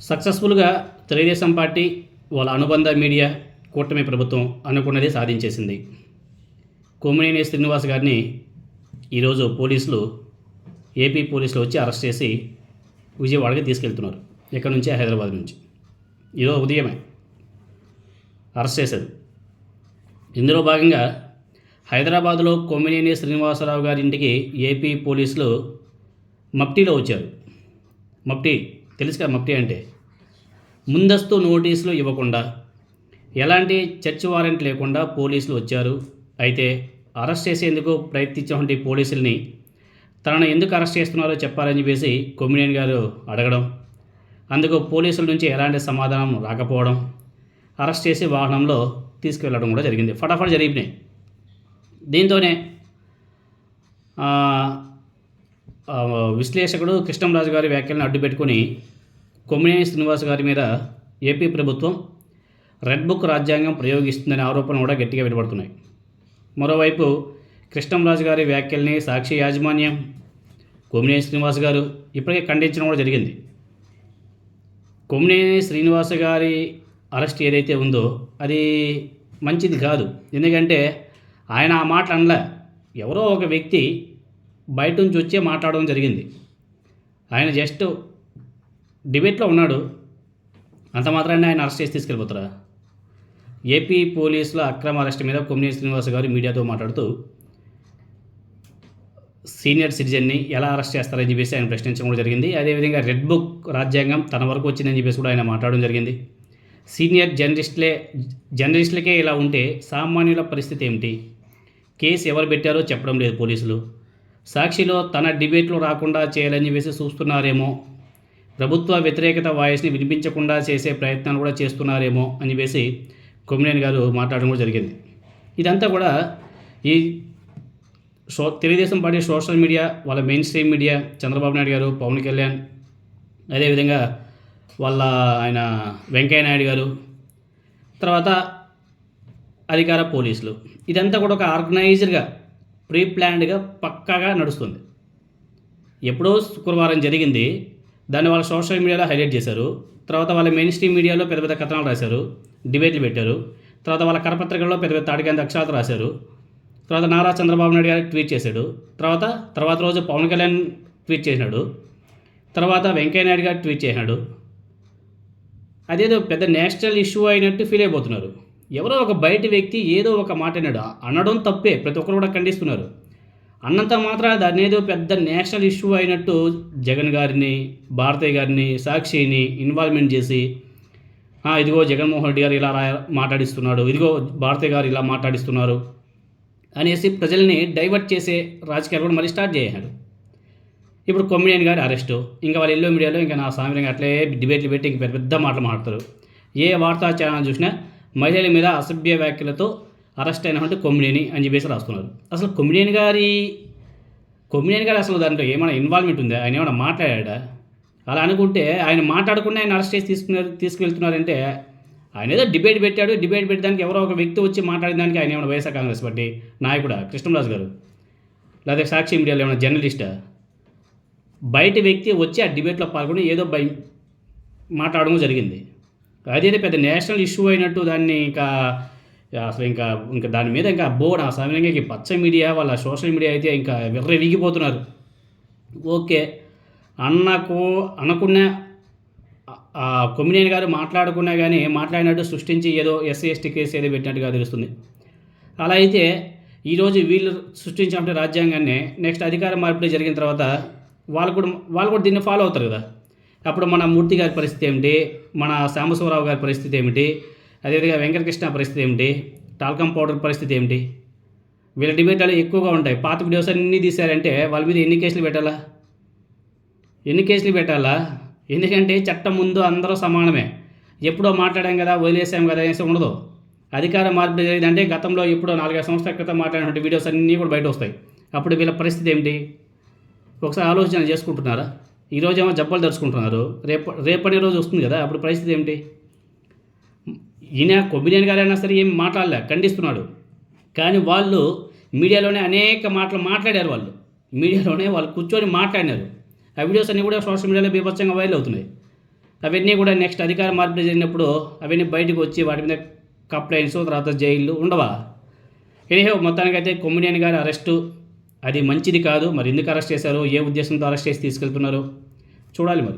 సక్సెస్ఫుల్గా తెలుగుదేశం పార్టీ వాళ్ళ అనుబంధ మీడియా కూటమి ప్రభుత్వం అనుకున్నది సాధించేసింది. కొమ్మినేని శ్రీనివాస్ గారిని ఈరోజు పోలీసులు ఏపీ పోలీసులు వచ్చి అరెస్ట్ చేసి విజయవాడకి తీసుకెళ్తున్నారు. ఇక్కడ నుంచి? హైదరాబాద్ నుంచి. ఈరోజు ఉదయమే అరెస్ట్ చేశారు. ఇందులో భాగంగా హైదరాబాద్లో కొమ్మినేని శ్రీనివాసరావు గారి ఇంటికి ఏపీ పోలీసులు మప్టీలో వచ్చారు. మప్టీ తెలుసుగా మఫ్టీ అంటే ముందస్తు నోటీసులు ఇవ్వకుండా ఎలాంటి చర్చ్ వారెంట్ లేకుండా పోలీసులు వచ్చారు? అయితే అరెస్ట్ చేసేందుకు ప్రయత్నించినటువంటి పోలీసుల్ని తనను ఎందుకు అరెస్ట్ చేస్తున్నారో చెప్పాలని చెప్పేసి కొమ్మినేని గారు అడగడం అందుకు పోలీసుల నుంచి ఎలాంటి సమాధానం రాకపోవడం అరెస్ట్ చేసి వాహనంలో తీసుకువెళ్ళడం కూడా జరిగింది. ఫటాఫట్ జరిగినాయి. దీంతోనే విశ్లేషకుడు కృష్ణంరాజు గారి వ్యాఖ్యలను అడ్డుపెట్టుకుని కొమ్మినేని శ్రీనివాస్ గారి మీద ఏపీ ప్రభుత్వం రెడ్ బుక్ రాజ్యాంగం ప్రయోగిస్తుందనే ఆరోపణలు కూడా గట్టిగా వినబడుతున్నాయి మరోవైపు కృష్ణంరాజు గారి వ్యాఖ్యల్ని సాక్షి యాజమాన్యం కొమ్మినేని శ్రీనివాస్ గారు ఇప్పటికే ఖండించడం కూడా జరిగింది. కొమ్మినేని శ్రీనివాస గారి అరెస్ట్ ఏదైతే ఉందో అది మంచిది కాదు. ఎందుకంటే ఆయన ఆ మాట అనలే. ఎవరో ఒక వ్యక్తి బయట నుంచి వచ్చే మాట్లాడడం జరిగింది. ఆయన జస్ట్ డిబేట్లో ఉన్నాడు. అంత మాత్రాన్ని ఆయన అరెస్ట్ చేసి తీసుకెళ్ళిపోతారా? ఏపీ పోలీసుల అక్రమ అరెస్ట్ మీద కొమ్మినేని శ్రీనివాస గారు మీడియాతో మాట్లాడుతూ సీనియర్ సిటిజన్ని ఎలా అరెస్ట్ చేస్తారని చెప్పేసి ఆయన ప్రశ్నించడం కూడా జరిగింది. అదేవిధంగా రెడ్ బుక్ రాజ్యాంగం తన వరకు వచ్చిందని చెప్పేసి కూడా ఆయన మాట్లాడడం జరిగింది. సీనియర్ జర్నలిస్టులే జర్నలిస్టులకే ఇలా ఉంటే సామాన్యుల పరిస్థితి ఏమిటి? కేసు ఎవరు పెట్టారో చెప్పడం లేదు పోలీసులు. సాక్షిలో తన డిబేట్లు రాకుండా చేయాలని చెప్పేసి చూస్తున్నారేమో ప్రభుత్వ వ్యతిరేకత వాయిస్ని వినిపించకుండా చేసే ప్రయత్నాలు కూడా చేస్తున్నారేమో అని చెప్పేసి కొమ్మినేని గారు మాట్లాడడం కూడా జరిగింది. ఇదంతా కూడా ఈ so Telugu Desam party social media వాళ్ళ mainstream media Chandrababu Naidu గారు పవన్ కళ్యాణ్ అదేవిధంగా వాళ్ళ ఆయన వెంకయ్య నాయుడు గారు తర్వాత అధికార పోలీసులు. ఇదంతా కూడా ఒక ఆర్గనైజ్డ్గా ప్రీ ప్లాన్డ్గా పక్కాగా నడుస్తుంది. ఎప్పుడో శుక్రవారం జరిగింది. దాన్ని వాళ్ళ సోషల్ మీడియాలో హైలైట్ చేశారు. తర్వాత వాళ్ళ మెయిన్ స్ట్రీమ్ మీడియాలో పెద్ద పెద్ద కథనాలు రాశారు. డిబేట్లు పెట్టారు. తర్వాత వాళ్ళ కరపత్రికల్లో పెద్ద పెద్ద తాడికంత అక్షరాలు రాశారు. తర్వాత నారా చంద్రబాబు నాయుడు గారు ట్వీట్ చేశాడు. తర్వాత తర్వాత రోజు పవన్ కళ్యాణ్ ట్వీట్ చేసినాడు. తర్వాత వెంకయ్య నాయుడు గారు ట్వీట్ చేసినాడు. అదేదో పెద్ద నేషనల్ ఇష్యూ అయినట్టు ఫీల్ అయిపోతున్నారు. ఎవరో ఒక బయట వ్యక్తి ఏదో ఒక మాట అన్నాడు. అనడం తప్పే. ప్రతి ఒక్కరు కూడా ఖండిస్తున్నారు. అన్నంత మాత్రం దాన్ని ఏదో పెద్ద నేషనల్ ఇష్యూ అయినట్టు జగన్ గారిని భారతయ్య గారిని సాక్షిని ఇన్వాల్వ్మెంట్ చేసి ఇదిగో జగన్మోహన్ రెడ్డి గారు ఇలా రా- మాట్లాడిస్తున్నాడు ఇదిగో భారతయ్య గారు ఇలా మాట్లాడిస్తున్నారు అనేసి ప్రజల్ని డైవర్ట్ చేసే రాజకీయాలు కూడా మళ్ళీ స్టార్ట్ చేశాడు. ఇప్పుడు కొమ్మిడియన్ గారి అరెస్టు ఇంకా వాళ్ళు ఎల్లో మీడియాలో ఇంకా నా సామిరంగా అట్లే డిబేట్లు పెట్టి ఇంక పెద్ద పెద్ద మాటలు మాట్లాడతారు. ఏ వార్తా ఛానల్ చూసినా మహిళల మీద అసభ్య వ్యాఖ్యలతో అరెస్ట్ అయినామంటే కొమ్మినేని అని చెప్పేసి రాస్తున్నారు. అసలు కొమ్మిడియన్ గారి కొమ్మిడియన్ గారు అసలు దాంట్లో ఏమైనా ఇన్వాల్వ్మెంట్ ఉందా? ఆయన ఏమైనా మాట్లాడా అలా అనుకుంటే ఆయన మాట్లాడకుండా ఆయన అరెస్ట్ చేసి తీసుకున్నారు తీసుకువెళ్తున్నారంటే ఆయన ఏదో డిబేట్ పెట్టాడు. డిబేట్ పెట్టడానికి ఎవరో ఒక వ్యక్తి వచ్చి మాట్లాడిన దానికి ఆయన ఏమైనా వైఎస్ఆర్ కాంగ్రెస్ పార్టీ నాయకుడా? కృష్ణరాజు గారు. లేదా సాక్షి మీడియాలో ఏమైనా జర్నలిస్టా? బయట వ్యక్తి వచ్చి ఆ డిబేట్లో పాల్గొని ఏదో బై మాట్లాడడం జరిగింది. అదేదో పెద్ద నేషనల్ ఇష్యూ అయినట్టు దాన్ని ఇంకా అసలు ఇంకా ఇంకా దాని మీద ఇంకా బోర్డు ఆ సమయంగా పచ్చ మీడియా వాళ్ళ సోషల్ మీడియా అయితే ఇంకా విర్ర వీగిపోతున్నారు. ఓకే అన్నకు అనుకున్న ఆ కొమ్మినేని గారు మాట్లాడుకున్నా కానీ మాట్లాడినట్టు సృష్టించి ఏదో ఎస్సీ ఎస్టీ కేసు ఏదో పెట్టినట్టుగా తెలుస్తుంది. అలా అయితే ఈరోజు వీళ్ళు సృష్టించినటువంటి రాజ్యాంగాన్ని నెక్స్ట్ అధికార మార్పిడి జరిగిన తర్వాత వాళ్ళు కూడా వాళ్ళు కూడా దీన్ని ఫాలో అవుతారు కదా. అప్పుడు మన మూర్తి గారి పరిస్థితి ఏమిటి? మన సాంబశివరావు గారి పరిస్థితి ఏమిటి? అదేవిధంగా వెంకటకృష్ణ పరిస్థితి ఏమిటి? టాల్కమ్ పౌడర్ పరిస్థితి ఏమిటి? వీళ్ళ డిబేట్లు ఎక్కువగా ఉంటాయి. పాత వీడియోస్ అన్నీ తీశారంటే వాళ్ళ మీద ఎన్ని కేసులు పెట్టాలా? ఎన్ని కేసులు పెట్టాలా? ఎందుకంటే చట్టం ముందు అందరూ సమానమే. ఎప్పుడో మాట్లాడాం కదా వదిలేసాం కదా అనేసి ఉండదు. అధికార మార్పిడి జరిగిందంటే గతంలో ఎప్పుడో నాలుగైదు సంవత్సరాల క్రితం మాట్లాడినటువంటి వీడియోస్ అన్నీ కూడా బయట వస్తాయి. అప్పుడు వీళ్ళ పరిస్థితి ఏమిటి? ఒకసారి ఆలోచన చేసుకుంటున్నారా? ఈరోజు ఏమో జబ్బలు తెరుచుకుంటున్నారు రేపు రేపటి రోజు వస్తుంది కదా అప్పుడు పరిస్థితి ఏమిటి? ఈయన కొమ్మినేని గారైనా సరే ఏం మాట్లాడలే ఖండిస్తున్నాడు. కానీ వాళ్ళు మీడియాలోనే అనేక మాటలు మాట్లాడారు వాళ్ళు. మీడియాలోనే వాళ్ళు కూర్చొని మాట్లాడినారు. ఆ వీడియోస్ అన్నీ కూడా సోషల్ మీడియాలో బీభత్సంగా వైరల్ అవుతున్నాయి. అవన్నీ కూడా నెక్స్ట్ అధికార మార్పిడి జరిగినప్పుడు అవన్నీ బయటకు వచ్చి వాటి మీద కంప్లైంట్స్ తర్వాత జైళ్ళు ఉండవా? ఎనిహో మొత్తానికైతే కొమ్మినేని గారి అరెస్టు అది మంచిది కాదు. మరి ఎందుకు అరెస్ట్ చేశారు? ఏ ఉద్దేశంతో అరెస్ట్ చేసి తీసుకెళ్తున్నారు? చూడాలి మరి.